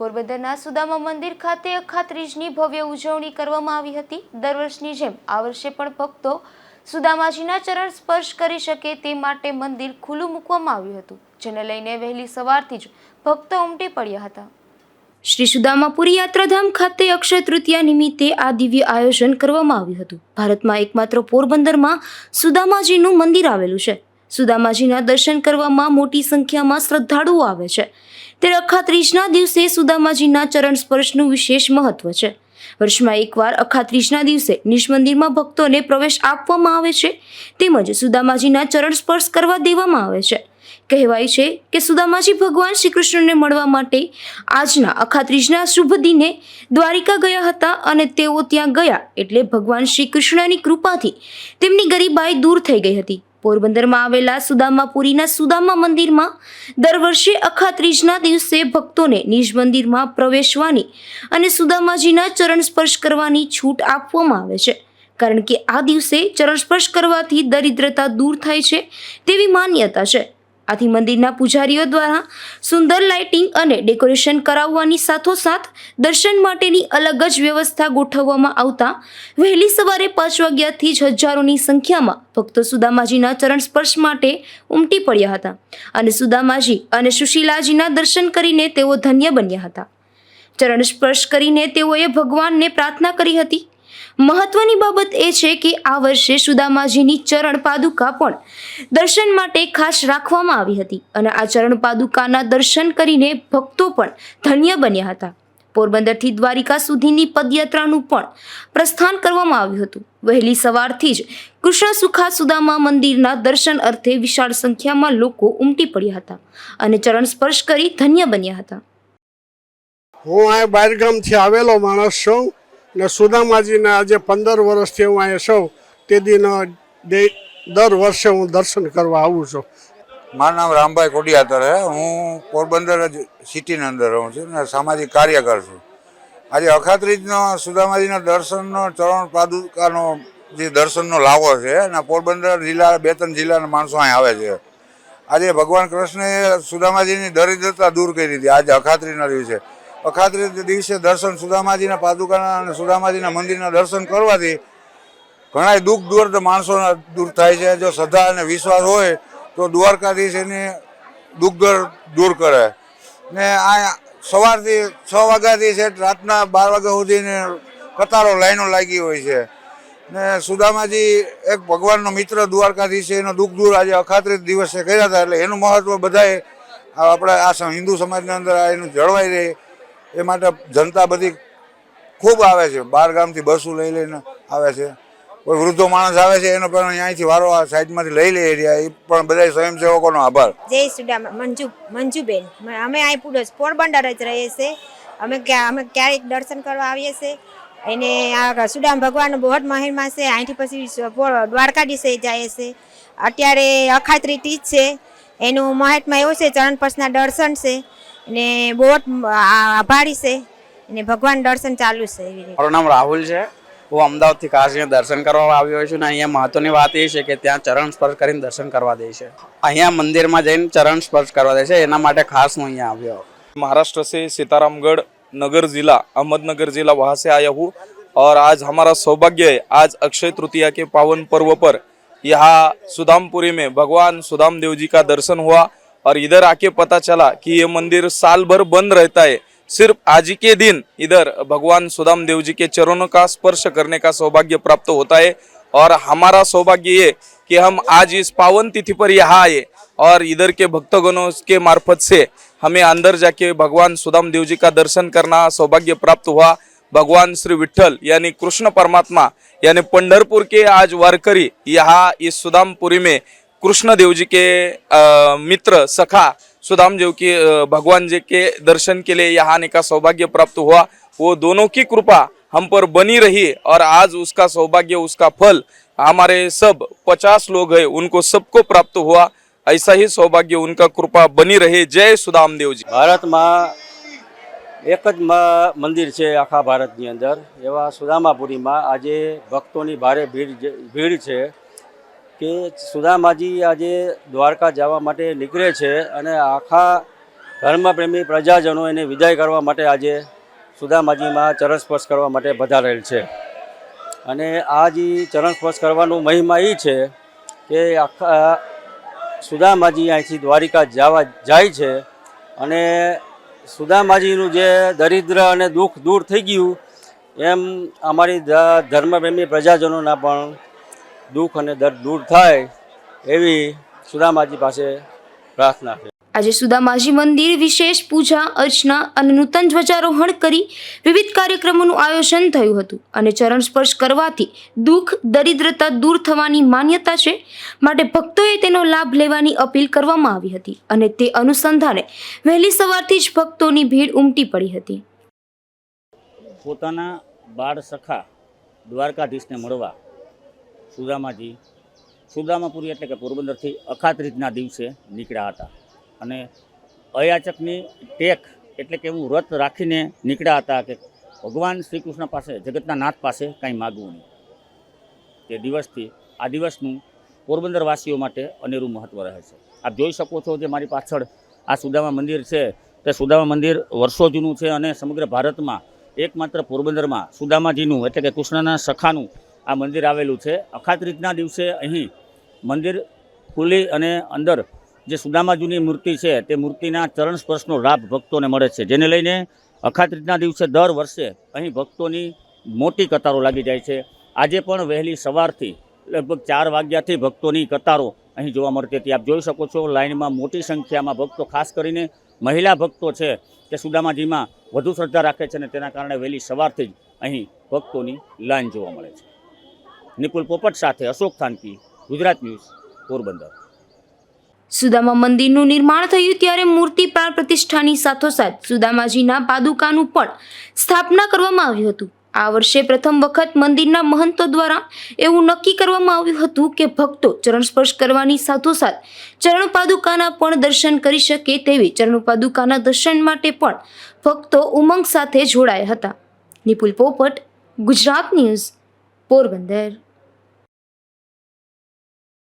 પોરબંદરના સુદામા મંદિર ખાતે અખાત્રીજની ભવ્ય ઉજવણી કરવામાં આવી હતી. દર વર્ષની જેમ આ વર્ષે પણ ભક્તો સુદામાજીના ચરણ સ્પર્શ કરી શકે તે માટે મંદિર ખુલ્લું મૂકવામાં આવ્યું હતું, જેને લઈને વહેલી સવારથી જ ભક્તો ઉમટી પડ્યા હતા. શ્રી સુદામાપુરી યાત્રાધામ ખાતે અક્ષય તૃતીયા નિમિત્તે આ દિવ્ય આયોજન કરવામાં આવ્યું હતું. ભારતમાં એકમાત્ર પોરબંદરમાં સુદામાજીનું મંદિર આવેલું છે. સુદામાજીના દર્શન કરવામાં મોટી સંખ્યામાં શ્રદ્ધાળુઓ આવે છે. ત્યારે અખાત્રીજના દિવસે સુદામાજીના ચરણ સ્પર્શનું વિશેષ મહત્વ છે. વર્ષમાં એકવાર અખાત્રીજના દિવસે નિજ મંદિરમાં ભક્તોને પ્રવેશ આપવામાં આવે છે. તેમજ સુદામાજીના ચરણ સ્પર્શ કરવા દેવામાં આવે છે. કહેવાય છે કે સુદામાજી ભગવાન શ્રી કૃષ્ણને મળવા માટે આજના અખાત્રીજના શુભ દિને દ્વારિકા ગયા હતા અને તેઓ ત્યાં ગયા એટલે ભગવાન શ્રી કૃષ્ણની કૃપાથી તેમની ગરીબાઈ દૂર થઈ ગઈ હતી. પોરબંદરમાં આવેલા સુદામાપુરીના સુદામા મંદિરમાં દર વર્ષે અખાત્રીજના દિવસે ભક્તોને નિજ મંદિરમાં પ્રવેશવાની અને સુદામાજીના ચરણ સ્પર્શ કરવાની છૂટ આપવામાં આવે છે. કારણ કે આ દિવસે ચરણ સ્પર્શ કરવાથી દરિદ્રતા દૂર થાય છે તેવી માન્યતા છે. આથી મંદિરના પૂજારીઓ દ્વારા સુંદર લાઇટિંગ અને ડેકોરેશન કરાવવાની સાથોસાથ દર્શન માટેની અલગ જ વ્યવસ્થા ગોઠવવામાં આવતા વહેલી સવારે પાંચ વાગ્યાથી જ હજારોની સંખ્યામાં ભક્તો સુદામાજીના ચરણ સ્પર્શ માટે ઉમટી પડ્યા હતા અને સુદામાજી અને સુશીલાજીના દર્શન કરીને તેઓ ધન્ય બન્યા હતા. ચરણ સ્પર્શ કરીને તેઓએ ભગવાનને પ્રાર્થના કરી હતી. મહત્વની બાબત એ છે કે આ વર્ષે સુદામાજીની ચરણ પાદુકા પણ દર્શન માટે ખાસ રાખવામાં આવી હતી અને આ ચરણ પાદુકાના દર્શન કરીને ભક્તો પણ ધન્ય બન્યા હતા. પોરબંદરથી દ્વારિકા સુધીની પદયાત્રાનું પણ પ્રસ્થાન કરવામાં આવ્યું હતું. વહેલી સવારથી જ કૃષ્ણ સુખા સુદામા મંદિરના દર્શન અર્થે વિશાળ સંખ્યામાં લોકો ઉમટી પડ્યા હતા અને ચરણ સ્પર્શ કરી ધન્ય બન્યા હતા. હું આ બહારગામથી આવેલો માણસ છું. ને સુદામાજીના આજે પંદર વર્ષથી હું અહીંયા છું, તે દિન દર વર્ષે હું દર્શન કરવા આવું છું. મારું નામ રામભાઈ કોડિયાતર છે હું પોરબંદર જ સિટીની અંદર રહું છું ને સામાજિક કાર્યકર છું. આજે અખાત્રીજનો સુદામાજીના દર્શનનો ચરણ પાદુકાનો જે દર્શનનો લાવો છે અને પોરબંદર જિલ્લા, બે ત્રણ જિલ્લાના માણસો અહીં આવે છે. આજે ભગવાન કૃષ્ણએ સુદામાજીની દરિદ્રતા દૂર કરી દીધી. આજે અખાત્રીના દિવસે અખાત્રી દિવસે દર્શન સુદામાજીના પાદુકાના અને સુદામાજીના મંદિરના દર્શન કરવાથી ઘણા દુઃખ દૂર માણસોના દૂર થાય છે. જો શ્રદ્ધા અને વિશ્વાસ હોય તો દ્વારકાધીશ એને દુઃખ દૂર દૂર કરે. ને આ સવારથી છ વાગ્યાથી છે, રાતના બાર વાગ્યા સુધીને કતારો, લાઈનો લાગી હોય છે. ને સુદામાજી એક ભગવાનનો મિત્ર દ્વારકાધીશ છે, એનો દુઃખ દૂર આજે અખાત્રિત દિવસે કર્યા હતા, એટલે એનું મહત્વ બધાએ આપણે આ હિન્દુ સમાજની અંદર એનું જળવાઈ રહે. એ માટે જનતા બધી ખૂબ આવે છે. બાર ગામથી બસો લઈ લઈને આવે છે. કોઈ વૃદ્ધો માણસ આવે છે, એનો પણ અહીંયાથી વારો સાઈડમાંથી લઈ લે રહ્યા એ પણ બધા સ્વયંસેવકોનો આભાર. જય સુદામ મંજુ, મંજુબેન. અમે અહીં પૂરો પોરબંદર જ રહીએ છીએ અમે અમે ક્યારેક દર્શન કરવા આવીએ છીએ એને આ સુદામ ભગવાનનો બહુ જ મહિમા છે. અહીંથી પછી દ્વારકા દિશે જાય છે. અત્યારે અખાત્રી તીજ છે. એનું મહાત્મા એવું છે, ચરણ સ્પર્શના દર્શન છે. ને બહુ જ આ- આભારી છે અને ભગવાન દર્શન ચાલુ છે એવી રીતે મારું નામ રાહુલ છે હું અમદાવાદથી કાશીને દર્શન કરવા આવ્યો છું ને અહીંયા મહત્વની વાત એ છે કે ત્યાં ચરણ સ્પર્શ કરીને દર્શન કરવા દે છે અહીંયા મંદિરમાં જઈને ચરણ સ્પર્શ કરવા દે છે એના માટે ખાસ હું અહીંયા આવ્યો महाराष्ट्र से सीतारामगढ़ नगर जिला अहमदनगर जिला वहाँ से आया हूँ और आज हमारा सौभाग्य है आज अक्षय तृतीया के पावन पर्व पर यहाँ सुदामपुरी में भगवान सुदाम देव जी का दर्शन हुआ और इधर आके पता चला कि ये मंदिर साल भर बंद रहता है सिर्फ आज ही के दिन इधर भगवान सुदाम देव जी के चरणों का स्पर्श करने का सौभाग्य प्राप्त होता है और हमारा सौभाग्य ये कि हम आज इस पावन तिथि पर यहाँ आए और इधर के भक्तगणों के मार्फत से हमें अंदर जाके भगवान सुदाम देव जी का दर्शन करना सौभाग्य प्राप्त हुआ भगवान श्री विठल यानी कृष्ण परमात्मा यानी पंढरपुर के आज वारकरी यहाँ इस सुदामपुरी में कृष्ण देव जी के अ, मित्र सखा सुदाम देव के अ, भगवान जी के दर्शन के लिए यहाँ आने का सौभाग्य प्राप्त हुआ वो दोनों की कृपा हम पर बनी रही और आज उसका सौभाग्य उसका फल हमारे सब पचास लोग हैं उनको सबको प्राप्त हुआ ऐसा ही सौभाग्य उनका कृपा बनी रहे जय सुदाम देव जी ભારતમાં એક જ મ- મંદિર છે આખા ભારતની અંદર એવા સુદામાપુરીમાં આજે ભક્તોની ભારે ભીડ જે- ભીડ છે કે સુદામાજી આજે દ્વારકા જવા માટે નીકળે છે અને આખા ધર્મપ્રેમી પ્રજાજનો એને વિદાય કરવા માટે આજે સુદામાજીમાં ચરણ સ્પર્શ કરવા માટે પધારેલ છે. અને આ જે ચરણ સ્પર્શ કરવાનું મહિમા એ છે કે આખા સુદામાજી અહીંથી દ્વારિકા જવા જાય છે અને સુદામાજીનું જે દરિદ્ર અને દુઃખ દૂર થઈ ગયું એમ અમારી ધર્મપ્રેમી પ્રજાજનોના પણ દુઃખ અને દર્દ દૂર થાય એવી સુદામાજી પાસે પ્રાર્થના છે. આજે સુદામાજી મંદિર વિશેષ પૂજા અર્ચના અને નૂતન ધ્વજારોહણ કરી વિવિધ કાર્યક્રમોનું આયોજન થયું હતું અને ચરણ સ્પર્શ કરવાથી દુઃખ દરિદ્રતા દૂર થવાની માન્યતા છે. માટે ભક્તોએ તેનો લાભ લેવાની અપીલ કરવામાં આવી હતી અને તે અનુસંધાને વહેલી સવારથી જ ભક્તોની ભીડ ઉમટી પડી હતી. પોતાના બાળ સખા દ્વારકાધીશને મળવા સુદામાજી. સુદામાપુરી એટલે કે પોરબંદરથી અખાત્રીજના દિવસે નીકળ્યા હતા. અને અયાચકની ટેક એટલે કે એવું વ્રત રાખીને નીકળ્યા હતા કે ભગવાન શ્રી કૃષ્ણ પાસે, જગતના નાથ પાસે કાંઈ માગવું નહીં. તે દિવસથી, આ દિવસનું પોરબંદરવાસીઓ માટે અનેરું મહત્ત્વ રહે છે. આપ જોઈ શકો છો જે મારી પાછળ આ સુદામા મંદિર છે. તે સુદામા મંદિર વર્ષો જૂનું છે અને સમગ્ર ભારતમાં એકમાત્ર પોરબંદરમાં સુદામાજીનું એટલે કે કૃષ્ણના સખાનું આ મંદિર આવેલું છે. અખાત્રીજના દિવસે અહીં મંદિર ખુલી અને અંદર જે સુદામાજીની મૂર્તિ છે, તે મૂર્તિના ચરણ સ્પર્શનો લાભ ભક્તોને મળે છે. જેને લઈને અખાત્રીજના દિવસે દર વર્ષે અહીં ભક્તોની મોટી કતારો લાગી જાય છે. આજે પણ વહેલી સવારથી લગભગ ચાર વાગ્યાથી ભક્તોની કતારો અહીં જોવા મળતી હતી. આપ જોઈ શકો છો, લાઇનમાં મોટી સંખ્યામાં ભક્તો, ખાસ કરીને મહિલા ભક્તો છે, તે સુદામાજીમાં વધુ શ્રદ્ધા રાખે છે અને તેના કારણે વહેલી સવારથી જ અહીં ભક્તોની લાઇન જોવા મળે છે. નિપુલ પોપટ સાથે અશોક થાનકી, ગુજરાત ન્યૂઝ, પોરબંદર. સુદામા મંદિરનું નિર્માણ થયું ત્યારે મૂર્તિ પ્રાણ પ્રતિષ્ઠાની સાથોસાથ સુદામાજીના પાદુકાનું પણ સ્થાપના કરવામાં આવ્યું હતું. આ વર્ષે પ્રથમ વખત મંદિરના મહંતો દ્વારા એવું નક્કી કરવામાં આવ્યું હતું કે ભક્તો ચરણ સ્પર્શ કરવાની સાથોસાથ ચરણ પાદુકાના પણ દર્શન કરી શકે તેવી ચરણ પાદુકાના દર્શન માટે પણ ભક્તો ઉમંગ સાથે જોડાયા હતા. નિપુલ પોપટ, ગુજરાત ન્યૂઝ, પોરબંદર.